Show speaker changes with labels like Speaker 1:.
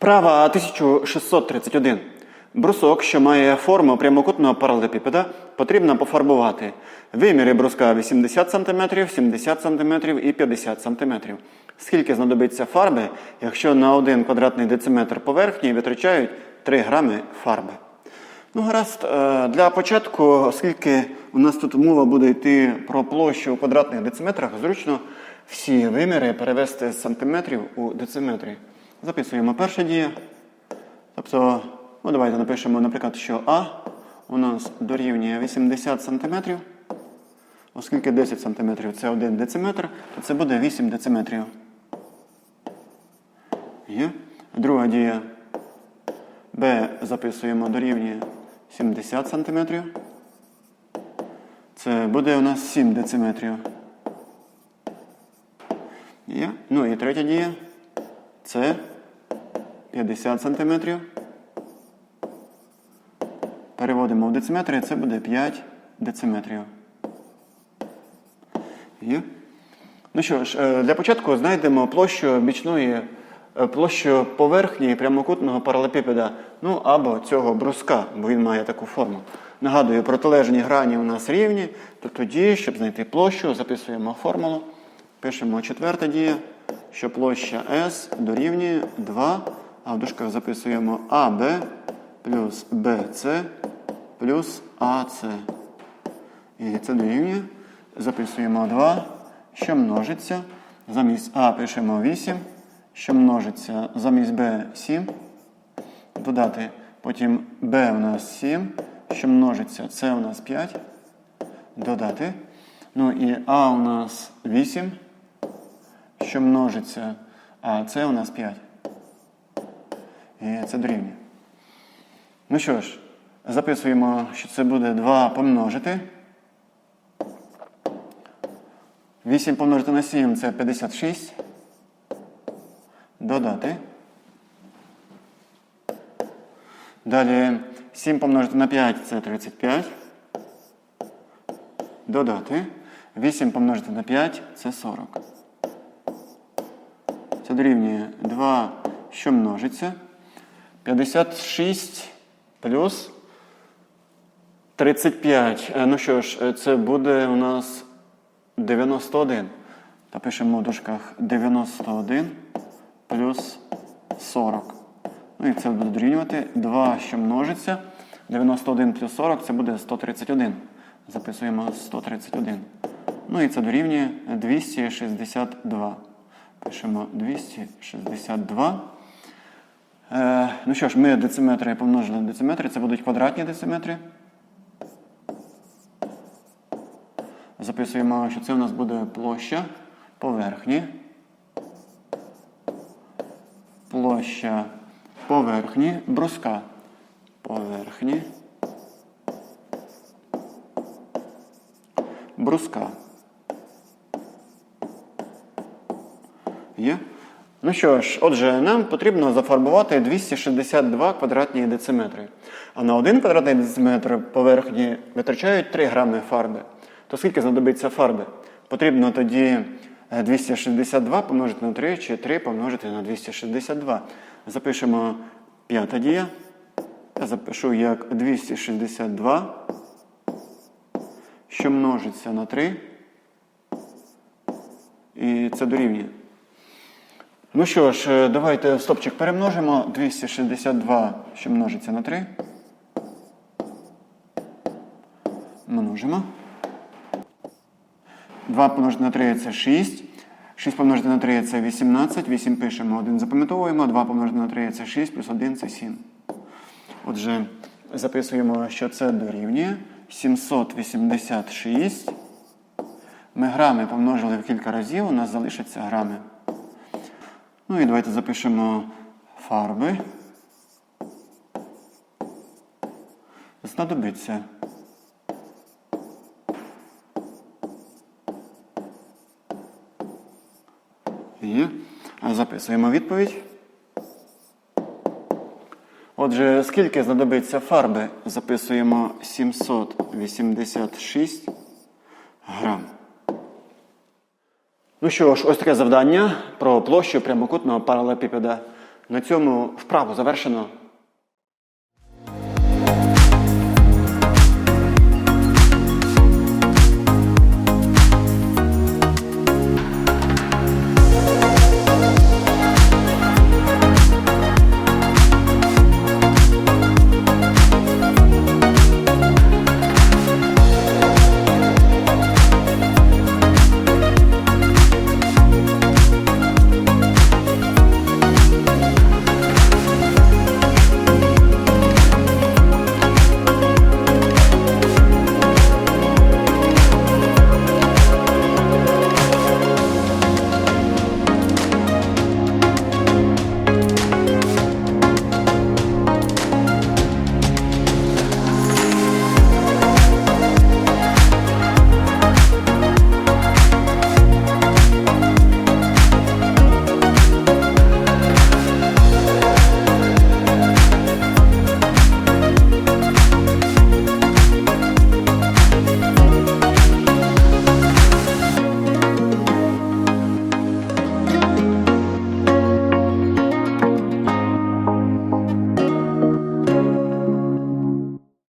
Speaker 1: Вправа 1631. Брусок, що має форму прямокутного паралелепіпеда, потрібно пофарбувати. Виміри бруска 80 см, 70 см і 50 см. Скільки знадобиться фарби, якщо на 1 квадратний дециметр поверхні витрачають 3 грами фарби? Ну, гаразд, е, для початку, оскільки у нас тут мова буде йти про площу у квадратних дециметрах, зручно всі виміри перевести з сантиметрів у дециметри. Записуємо перша дія. Тобто, ну давайте напишемо, наприклад, що А у нас дорівнює 80 см. Оскільки 10 см це 1 дециметр, то це буде 8 дециметрів. Є. Друга дія. Б записуємо дорівнює 70 см. Це буде у нас 7 дециметрів. Є. Ну і третя дія. Це 50 см. Переводимо в дециметри, це буде 5 дециметрів. Є. Ну що ж, е, для початку знайдемо площу бічної, е, площу поверхні прямокутного паралепіпеда, ну або цього бруска, бо він має таку форму. Нагадую, протилежні грані у нас рівні, то тоді, щоб знайти площу, записуємо формулу. Пишемо четверта дія, що площа S дорівнює 2, а в дужках записуємо АБ плюс BC плюс АС. І це дорівнює. Записуємо 2, що множиться. Замість А пишемо 8, що множиться замість Б 7. Додати потім Б у нас 7, що множиться С у нас 5. Додати. Ну і А у нас 8, що множиться, а С у нас 5. І це дорівнює. Ну що ж, записуємо, що це буде 2 помножити. 8 помножити на 7 це 56. Додати. Далі 7 помножити на 5 це 35. Додати. 8 помножити на 5 це 40. Це дорівнює 2, що множиться. 56 плюс 35. Е, Ну що ж, е, це буде у нас 91. Та пишемо в дужках 91 плюс 40. Ну і це буде дорівнювати 2, що множиться. 91 плюс 40 це буде 131. Записуємо 131. Ну і це дорівнює 262. Пишемо 262. Е, ну що ж, ми дециметри помножили на дециметри. Це будуть квадратні дециметри. Записуємо, що це у нас буде площа поверхні. Площа поверхні бруска. Поверхні. Бруска. Є? Ну що ж, отже, нам потрібно зафарбувати 262 квадратні дециметри. А на 1 квадратний дециметр поверхні витрачають 3 грами фарби. То скільки знадобиться фарби? Потрібно тоді е, 262 помножити на 3 чи 3 помножити на 262. Запишемо п'ята дія. Я запишу як 262, що множиться на 3. І це дорівнює. Ну що ж, е, давайте стопчик перемножимо. 262, що множиться на 3. Множимо. 2 помножити на 3 це 6. 6 помножити на 3 це 18. 8 пишемо, 1 запам'ятовуємо. 2 помножити на 3 це 6, плюс 1 це 7. Отже, записуємо, що це дорівнює 786. Ми грами помножили в кілька разів, у нас залишаться грами. Ну і давайте запишемо фарби. Знадобиться. А Записуємо відповідь. Отже, скільки знадобиться фарби? Записуємо 786 грам. Ну що ж, ось таке завдання про площу прямокутного паралепіпеда. На цьому вправу завершено.